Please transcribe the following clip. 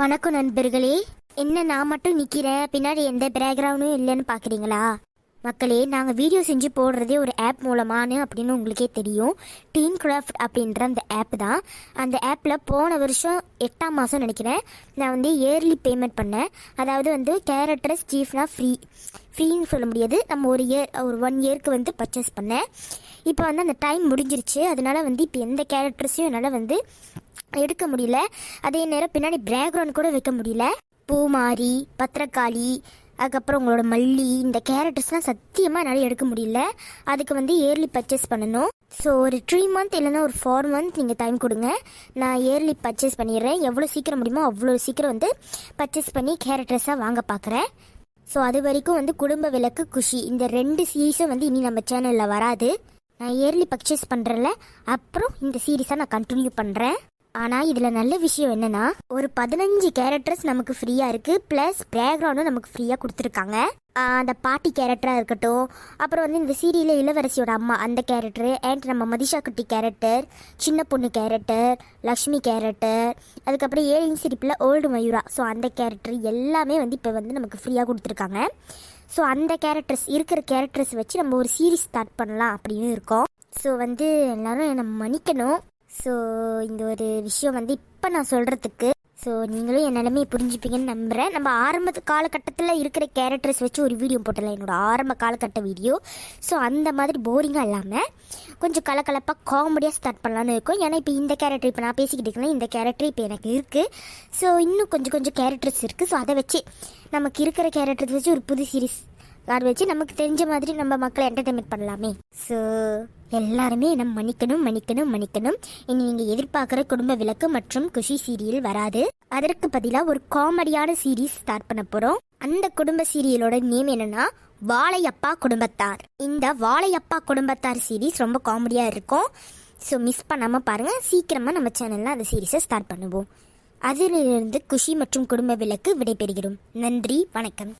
வணக்கம் நண்பர்களே. என்ன நான் மட்டும் நிற்கிறேன் பின்னாடி எந்த பேக்ரவுண்டும் இல்லைன்னு பார்க்குறீங்களா மக்களே நாங்கள் வீடியோ செஞ்சு போடுறதே ஒரு ஆப் மூலமானு அப்படின்னு உங்களுக்கே தெரியும். டீன் கிராஃப்ட் அப்படின்ற அந்த ஆப் தான். அந்த ஆப்பில் போன வருஷம் எட்டாம் மாதம் நினைக்கிறேன். நான் வந்து இயர்லி பேமெண்ட் பண்ணேன். அதாவது வந்து கேரக்டர்ஸ் சீஃப்னா ஃப்ரீ ஃப்ரீன்னு சொல்ல முடியாது. நம்ம ஒரு இயர் ஒரு ஒன் இயர்க்கு வந்து பர்ச்சேஸ் பண்ணேன். இப்போ வந்து அந்த டைம் முடிஞ்சிருச்சு. அதனால் வந்து இப்போ எந்த கேரக்டர்ஸையும் என்னால் வந்து எடுக்க முடியல. அதே நேரம் பின்னாடி பேக்ரவுண்ட் கூட வைக்க முடியல. பூமாரி பத்திரக்காளி அதுக்கப்புறம் உங்களோட மல்லி இந்த கேரக்டர்ஸ்லாம் சத்தியமாக என்னால் எடுக்க முடியல. அதுக்கு வந்து இயர்லி பர்ச்சேஸ் பண்ணணும். ஸோ ஒரு த்ரீ மந்த் இல்லைன்னா ஒரு ஃபோர் மந்த் நீங்கள் டைம் கொடுங்க. நான் இயர்லி பர்ச்சேஸ் பண்ணிடுறேன். எவ்வளோ சீக்கிரம் முடியுமோ அவ்வளோ சீக்கிரம் வந்து பர்ச்சேஸ் பண்ணி கேரக்டர்ஸாக வாங்க பார்க்குறேன் ஸோ அது வரைக்கும் வந்து குடும்ப விளக்கு குஷி இந்த ரெண்டு சீரீஸும் வந்து இனி நம்ம சேனலில் வராது. நான் இயர்லி பர்ச்சேஸ் பண்ணுறேன்ல அப்புறம் இந்த சீரீஸை நான் கண்டினியூ பண்ணுறேன் ஆனால் இதில் நல்ல விஷயம் என்னன்னா ஒரு பதினஞ்சு கேரக்டர்ஸ் நமக்கு ஃப்ரீயாக இருக்குது ப்ளஸ் பேக்ரவுண்டும் நமக்கு ஃப்ரீயாக கொடுத்துருக்காங்க. அந்த பாட்டி கேரக்டராக இருக்கட்டும் அப்புறம் வந்து இந்த சீரியலில் இளவரசியோட அம்மா அந்த கேரக்டர் அண்ட் நம்ம மதிஷா குட்டி கேரக்டர் சின்ன பொண்ணு கேரக்டர் லக்ஷ்மி கேரக்டர் அதுக்கப்புறம் ஏழின் சிரிப்பில் ஓல்டு மயூரா. ஸோ அந்த கேரக்டர் எல்லாமே வந்து இப்போ வந்து நமக்கு ஃப்ரீயாக கொடுத்துருக்காங்க. ஸோ அந்த கேரக்டர்ஸ் இருக்கிற கேரக்டர்ஸ் வச்சு நம்ம ஒரு சீரீஸ் ஸ்டார்ட் பண்ணலாம் அப்படின்னு இருக்கோம். ஸோ வந்து எல்லாரும் என்னை மன்னிக்கணும். ஸோ இந்த ஒரு விஷயம் வந்து இப்போ நான் சொல்கிறதுக்கு ஸோ நீங்களும் என் நிலைமையை புரிஞ்சுப்பீங்கன்னு நம்புகிறேன் நம்ம ஆரம்ப காலகட்டத்தில் இருக்கிற கேரக்டர்ஸ் வச்சு ஒரு வீடியோ போட்டலாம் என்னோட ஆரம்ப காலகட்ட வீடியோ ஸோ அந்த மாதிரி போரிங்காக இல்லாமல் கொஞ்சம் கலக்கலப்பாக காமெடியாக ஸ்டார்ட் பண்ணலான்னு இருக்கும். ஏன்னா இப்போ இந்த கேரக்டர் இப்போ நான் பேசிக்கிட்டு இருக்கேன் இந்த கேரக்டர் இப்போ எனக்கு இருக்குது ஸோ இன்னும் கொஞ்சம் கொஞ்சம் கேரக்டர்ஸ் இருக்குது ஸோ அதை வச்சு நமக்கு இருக்கிற கேரக்டர்ஸ் வச்சு ஒரு புது சீரிஸ் அதை வச்சு நமக்கு தெரிஞ்ச மாதிரி நம்ம மக்களை என்டர்டைன்மெண்ட் பண்ணலாமே. ஸோ எல்லாருமே நம்ம மன்னிக்கணும் மன்னிக்கணும் மன்னிக்கணும். இனி நீங்கள் எதிர்பார்க்குற குடும்ப விளக்கு மற்றும் குஷி சீரியல் வராது. அதற்கு பதிலாக ஒரு காமெடியான சீரீஸ் ஸ்டார்ட் பண்ண போகிறோம் அந்த குடும்ப சீரியலோட நேம் என்னன்னா வாழையப்பா குடும்பத்தார். இந்த வாழையப்பா குடும்பத்தார் சீரீஸ் ரொம்ப காமெடியாக இருக்கும். ஸோ மிஸ் பண்ணாமல் பாருங்கள் சீக்கிரமாக நம்ம சேனலில் அந்த சீரீஸை ஸ்டார்ட் பண்ணுவோம். அதிலிருந்து குஷி மற்றும் குடும்ப விளக்கு விடைபெறுகிறோம். நன்றி வணக்கம்.